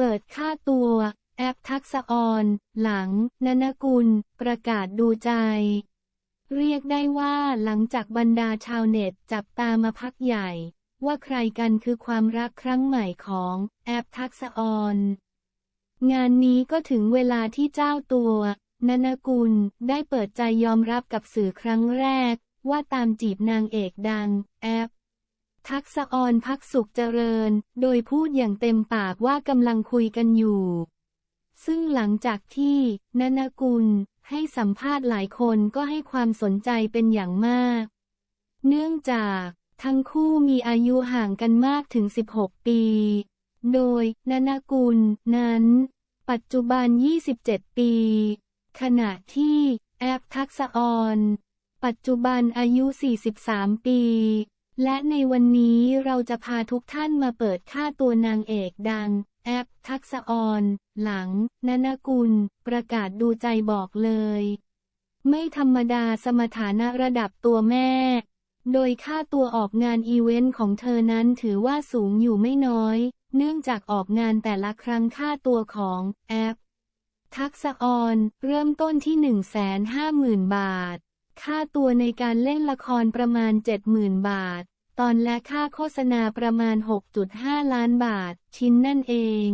เปิดค่าตัว แอปทักษะออน หลัง นนกุล ประกาศดูใจ เรียกได้ว่าหลังจากบรรดาชาวเน็ตจับตามาพักใหญ่ ว่าใครกันคือความรักครั้งใหม่ของแอปทักษะออน งานนี้ก็ถึงเวลาที่เจ้าตัวนนกุลได้เปิดใจยอมรับกับสื่อครั้งแรก ว่าตามจีบนางเอกดัง แอป ทักษะออนพักสุขเจริญ โดยพูดอย่างเต็มปากว่ากำลังคุยกันอยู่ ซึ่งหลังจากที่นนกุลให้สัมภาษณ์หลายคนก็ให้ความสนใจเป็นอย่างมาก เนื่องจากทั้งคู่มีอายุห่างกันมากถึง 16 ปี โดยนนกุลนั้น ปัจจุบัน 27 ปี ขณะที่แอปทักษะออนปัจจุบันอายุ 43 ปี และในวันนี้เราจะพาทุกท่านมาเปิดค่าตัวนางเอกดัง แอป ทักษออนหลัง นนกุล ประกาศดูใจบอกเลย ไม่ธรรมดาสมฐานะระดับตัวแม่ โดยค่าตัวออกงานอีเวนต์ของเธอนั้นถือว่าสูงอยู่ไม่น้อย เนื่องจากออกงานแต่ละครั้งค่าตัวของแอป ทักษออนเริ่มต้นที่ 150,000 บาท ค่าตัวในการเล่นละครประมาณ 70,000 บาท ตอนและค่าโฆษณาประมาณ 6.5 ล้านบาท ชิ้นนั่นเอง